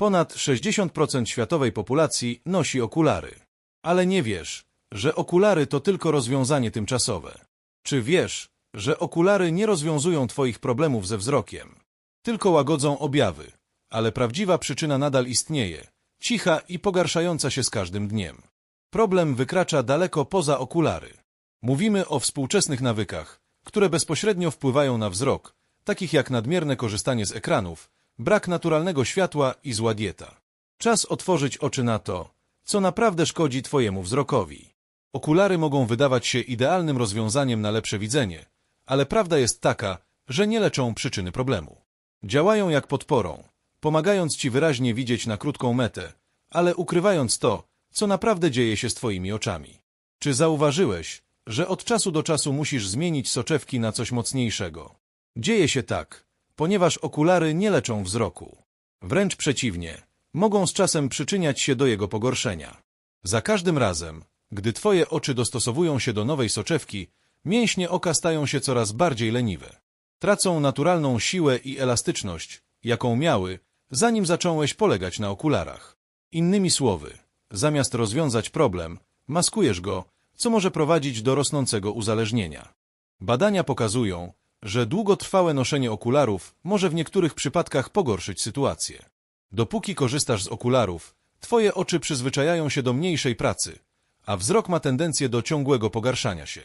Ponad 60% światowej populacji nosi okulary. Ale nie wiesz, że okulary to tylko rozwiązanie tymczasowe. Czy wiesz, że okulary nie rozwiązują Twoich problemów ze wzrokiem? Tylko łagodzą objawy, ale prawdziwa przyczyna nadal istnieje, cicha i pogarszająca się z każdym dniem. Problem wykracza daleko poza okulary. Mówimy o współczesnych nawykach, które bezpośrednio wpływają na wzrok, takich jak nadmierne korzystanie z ekranów, brak naturalnego światła i zła dieta. Czas otworzyć oczy na to, co naprawdę szkodzi Twojemu wzrokowi. Okulary mogą wydawać się idealnym rozwiązaniem na lepsze widzenie, ale prawda jest taka, że nie leczą przyczyny problemu. Działają jak podporą, pomagając Ci wyraźnie widzieć na krótką metę, ale ukrywając to, co naprawdę dzieje się z Twoimi oczami. Czy zauważyłeś, że od czasu do czasu musisz zmienić soczewki na coś mocniejszego? Dzieje się tak, ponieważ okulary nie leczą wzroku. Wręcz przeciwnie, mogą z czasem przyczyniać się do jego pogorszenia. Za każdym razem, gdy Twoje oczy dostosowują się do nowej soczewki, mięśnie oka stają się coraz bardziej leniwe. Tracą naturalną siłę i elastyczność, jaką miały, zanim zacząłeś polegać na okularach. Innymi słowy, zamiast rozwiązać problem, maskujesz go, co może prowadzić do rosnącego uzależnienia. Badania pokazują, że długotrwałe noszenie okularów może w niektórych przypadkach pogorszyć sytuację. Dopóki korzystasz z okularów, twoje oczy przyzwyczajają się do mniejszej pracy, a wzrok ma tendencję do ciągłego pogarszania się.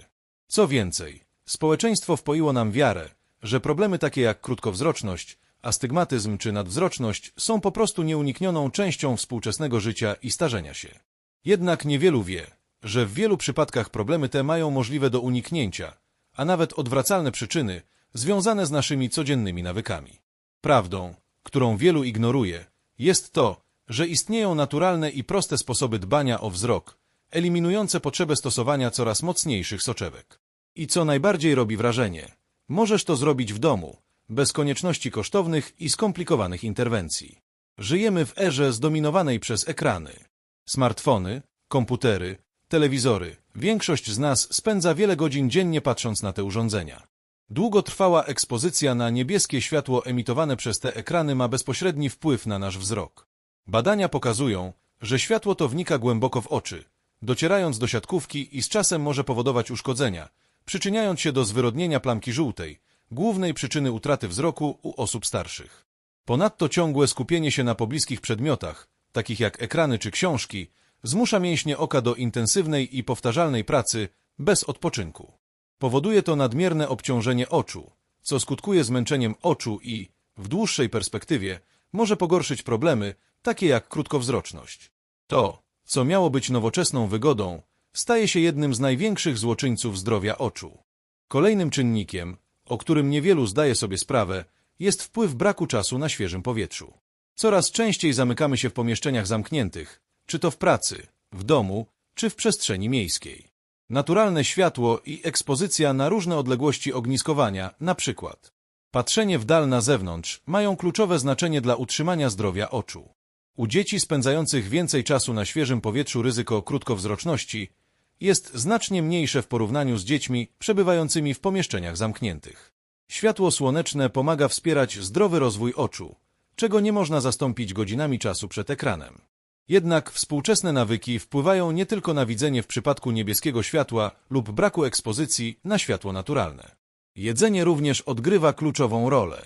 Co więcej, społeczeństwo wpoiło nam wiarę, że problemy takie jak krótkowzroczność, astygmatyzm czy nadwzroczność są po prostu nieuniknioną częścią współczesnego życia i starzenia się. Jednak niewielu wie, że w wielu przypadkach problemy te mają możliwe do uniknięcia, a nawet odwracalne przyczyny związane z naszymi codziennymi nawykami. Prawdą, którą wielu ignoruje, jest to, że istnieją naturalne i proste sposoby dbania o wzrok, eliminujące potrzebę stosowania coraz mocniejszych soczewek. I co najbardziej robi wrażenie, możesz to zrobić w domu, bez konieczności kosztownych i skomplikowanych interwencji. Żyjemy w erze zdominowanej przez ekrany. Smartfony, komputery, telewizory. Większość z nas spędza wiele godzin dziennie patrząc na te urządzenia. Długotrwała ekspozycja na niebieskie światło emitowane przez te ekrany ma bezpośredni wpływ na nasz wzrok. Badania pokazują, że światło to wnika głęboko w oczy, docierając do siatkówki i z czasem może powodować uszkodzenia, przyczyniając się do zwyrodnienia plamki żółtej, głównej przyczyny utraty wzroku u osób starszych. Ponadto ciągłe skupienie się na pobliskich przedmiotach, takich jak ekrany czy książki, zmusza mięśnie oka do intensywnej i powtarzalnej pracy bez odpoczynku. Powoduje to nadmierne obciążenie oczu, co skutkuje zmęczeniem oczu i, w dłuższej perspektywie, może pogorszyć problemy, takie jak krótkowzroczność. To, co miało być nowoczesną wygodą, staje się jednym z największych złoczyńców zdrowia oczu. Kolejnym czynnikiem, o którym niewielu zdaje sobie sprawę, jest wpływ braku czasu na świeżym powietrzu. Coraz częściej zamykamy się w pomieszczeniach zamkniętych, czy to w pracy, w domu, czy w przestrzeni miejskiej. Naturalne światło i ekspozycja na różne odległości ogniskowania, na przykład patrzenie w dal na zewnątrz, mają kluczowe znaczenie dla utrzymania zdrowia oczu. U dzieci spędzających więcej czasu na świeżym powietrzu ryzyko krótkowzroczności jest znacznie mniejsze w porównaniu z dziećmi przebywającymi w pomieszczeniach zamkniętych. Światło słoneczne pomaga wspierać zdrowy rozwój oczu, czego nie można zastąpić godzinami czasu przed ekranem. Jednak współczesne nawyki wpływają nie tylko na widzenie w przypadku niebieskiego światła lub braku ekspozycji na światło naturalne. Jedzenie również odgrywa kluczową rolę.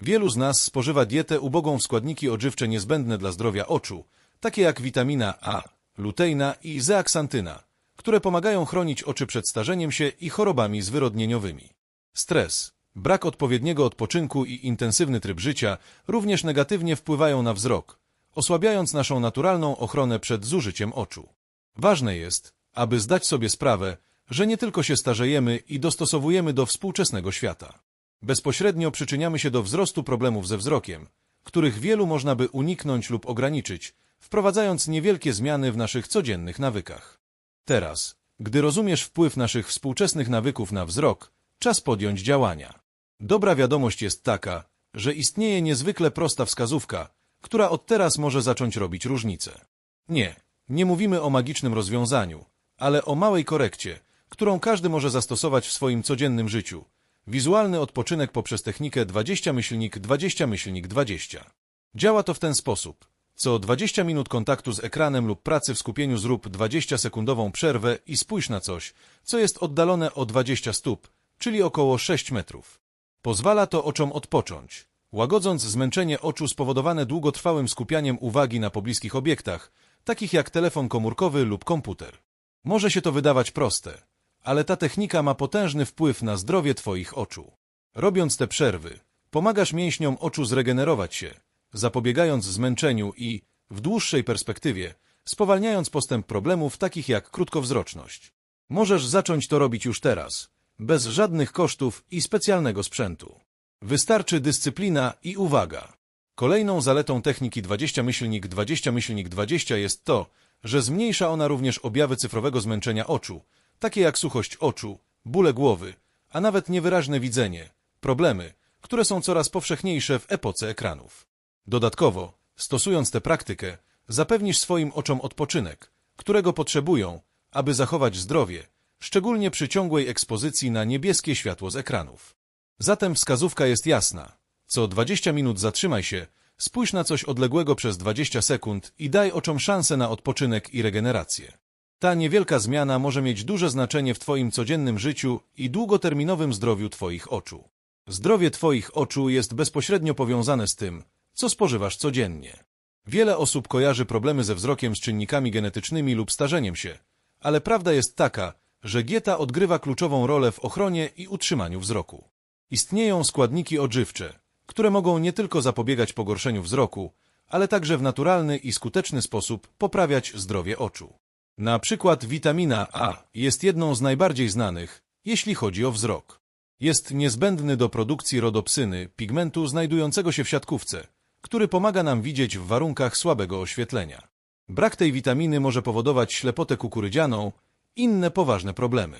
Wielu z nas spożywa dietę ubogą w składniki odżywcze niezbędne dla zdrowia oczu, takie jak witamina A, luteina i zeaksantyna, które pomagają chronić oczy przed starzeniem się i chorobami zwyrodnieniowymi. Stres, brak odpowiedniego odpoczynku i intensywny tryb życia również negatywnie wpływają na wzrok, osłabiając naszą naturalną ochronę przed zużyciem oczu. Ważne jest, aby zdać sobie sprawę, że nie tylko się starzejemy i dostosowujemy do współczesnego świata. Bezpośrednio przyczyniamy się do wzrostu problemów ze wzrokiem, których wielu można by uniknąć lub ograniczyć, wprowadzając niewielkie zmiany w naszych codziennych nawykach. Teraz, gdy rozumiesz wpływ naszych współczesnych nawyków na wzrok, czas podjąć działania. Dobra wiadomość jest taka, że istnieje niezwykle prosta wskazówka, która od teraz może zacząć robić różnicę. Nie, nie mówimy o magicznym rozwiązaniu, ale o małej korekcie, którą każdy może zastosować w swoim codziennym życiu. Wizualny odpoczynek poprzez technikę 20 myślnik 20 myślnik 20. Działa to w ten sposób. Co 20 minut kontaktu z ekranem lub pracy w skupieniu zrób 20-sekundową przerwę i spójrz na coś, co jest oddalone o 20 stóp, czyli około 6 metrów. Pozwala to oczom odpocząć, łagodząc zmęczenie oczu spowodowane długotrwałym skupianiem uwagi na pobliskich obiektach, takich jak telefon komórkowy lub komputer. Może się to wydawać proste, ale ta technika ma potężny wpływ na zdrowie Twoich oczu. Robiąc te przerwy, pomagasz mięśniom oczu zregenerować się, zapobiegając zmęczeniu i, w dłuższej perspektywie, spowalniając postęp problemów takich jak krótkowzroczność. Możesz zacząć to robić już teraz, bez żadnych kosztów i specjalnego sprzętu. Wystarczy dyscyplina i uwaga. Kolejną zaletą techniki 20 myślnik 20 myślnik 20 jest to, że zmniejsza ona również objawy cyfrowego zmęczenia oczu, takie jak suchość oczu, bóle głowy, a nawet niewyraźne widzenie, problemy, które są coraz powszechniejsze w epoce ekranów. Dodatkowo, stosując tę praktykę, zapewnisz swoim oczom odpoczynek, którego potrzebują, aby zachować zdrowie, szczególnie przy ciągłej ekspozycji na niebieskie światło z ekranów. Zatem wskazówka jest jasna. Co 20 minut zatrzymaj się, spójrz na coś odległego przez 20 sekund i daj oczom szansę na odpoczynek i regenerację. Ta niewielka zmiana może mieć duże znaczenie w Twoim codziennym życiu i długoterminowym zdrowiu Twoich oczu. Zdrowie Twoich oczu jest bezpośrednio powiązane z tym, co spożywasz codziennie. Wiele osób kojarzy problemy ze wzrokiem z czynnikami genetycznymi lub starzeniem się, ale prawda jest taka, że dieta odgrywa kluczową rolę w ochronie i utrzymaniu wzroku. Istnieją składniki odżywcze, które mogą nie tylko zapobiegać pogorszeniu wzroku, ale także w naturalny i skuteczny sposób poprawiać zdrowie oczu. Na przykład witamina A jest jedną z najbardziej znanych, jeśli chodzi o wzrok. Jest niezbędny do produkcji rodopsyny, pigmentu znajdującego się w siatkówce, który pomaga nam widzieć w warunkach słabego oświetlenia. Brak tej witaminy może powodować ślepotę kukurydzianą, inne poważne problemy.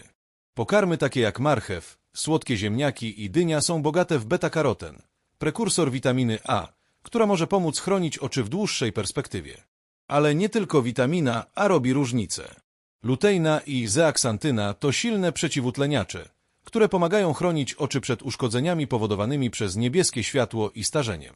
Pokarmy takie jak marchew, słodkie ziemniaki i dynia są bogate w beta-karoten, prekursor witaminy A, która może pomóc chronić oczy w dłuższej perspektywie. Ale nie tylko witamina A robi różnicę. Luteina i zeaksantyna to silne przeciwutleniacze, które pomagają chronić oczy przed uszkodzeniami powodowanymi przez niebieskie światło i starzeniem.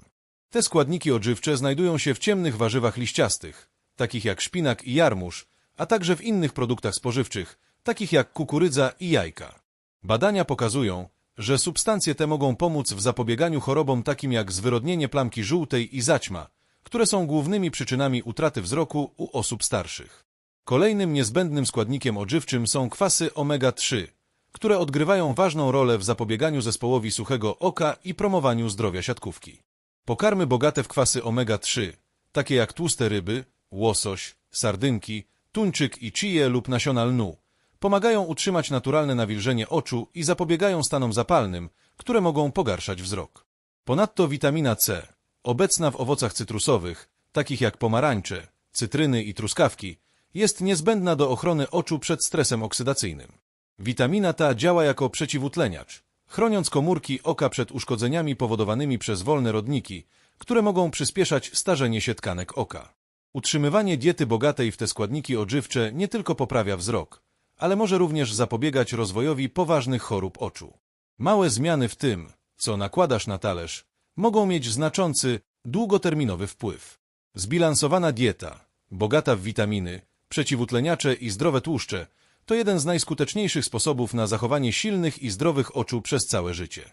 Te składniki odżywcze znajdują się w ciemnych warzywach liściastych, takich jak szpinak i jarmuż, a także w innych produktach spożywczych, takich jak kukurydza i jajka. Badania pokazują, że substancje te mogą pomóc w zapobieganiu chorobom takim jak zwyrodnienie plamki żółtej i zaćma, które są głównymi przyczynami utraty wzroku u osób starszych. Kolejnym niezbędnym składnikiem odżywczym są kwasy omega-3, które odgrywają ważną rolę w zapobieganiu zespołowi suchego oka i promowaniu zdrowia siatkówki. Pokarmy bogate w kwasy omega-3, takie jak tłuste ryby, łosoś, sardynki, tuńczyk i chije lub nasiona lnu, pomagają utrzymać naturalne nawilżenie oczu i zapobiegają stanom zapalnym, które mogą pogarszać wzrok. Ponadto witamina C, obecna w owocach cytrusowych, takich jak pomarańcze, cytryny i truskawki, jest niezbędna do ochrony oczu przed stresem oksydacyjnym. Witamina ta działa jako przeciwutleniacz, chroniąc komórki oka przed uszkodzeniami powodowanymi przez wolne rodniki, które mogą przyspieszać starzenie się tkanek oka. Utrzymywanie diety bogatej w te składniki odżywcze nie tylko poprawia wzrok, ale może również zapobiegać rozwojowi poważnych chorób oczu. Małe zmiany w tym, co nakładasz na talerz, mogą mieć znaczący, długoterminowy wpływ. Zbilansowana dieta, bogata w witaminy, przeciwutleniacze i zdrowe tłuszcze, to jeden z najskuteczniejszych sposobów na zachowanie silnych i zdrowych oczu przez całe życie.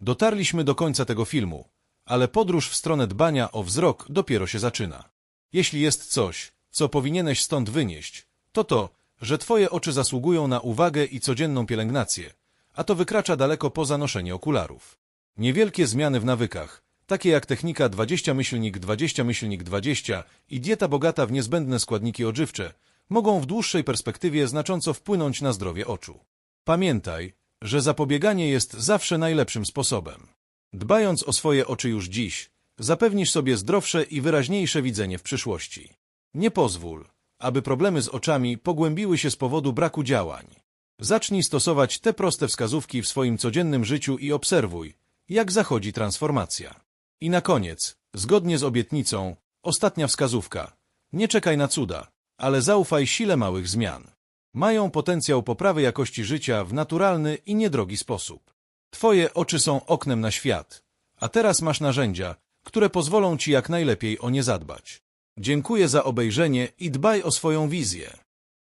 Dotarliśmy do końca tego filmu, ale podróż w stronę dbania o wzrok dopiero się zaczyna. Jeśli jest coś, co powinieneś stąd wynieść, to to, że Twoje oczy zasługują na uwagę i codzienną pielęgnację, a to wykracza daleko poza noszenie okularów. Niewielkie zmiany w nawykach, takie jak technika 20 myślnik 20 myślnik 20 i dieta bogata w niezbędne składniki odżywcze, mogą w dłuższej perspektywie znacząco wpłynąć na zdrowie oczu. Pamiętaj, że zapobieganie jest zawsze najlepszym sposobem. Dbając o swoje oczy już dziś, zapewnisz sobie zdrowsze i wyraźniejsze widzenie w przyszłości. Nie pozwól, aby problemy z oczami pogłębiły się z powodu braku działań. Zacznij stosować te proste wskazówki w swoim codziennym życiu i obserwuj, jak zachodzi transformacja. I na koniec, zgodnie z obietnicą, ostatnia wskazówka. Nie czekaj na cuda, ale zaufaj sile małych zmian. Mają potencjał poprawy jakości życia w naturalny i niedrogi sposób. Twoje oczy są oknem na świat, a teraz masz narzędzia, które pozwolą Ci jak najlepiej o nie zadbać. Dziękuję za obejrzenie i dbaj o swoją wizję.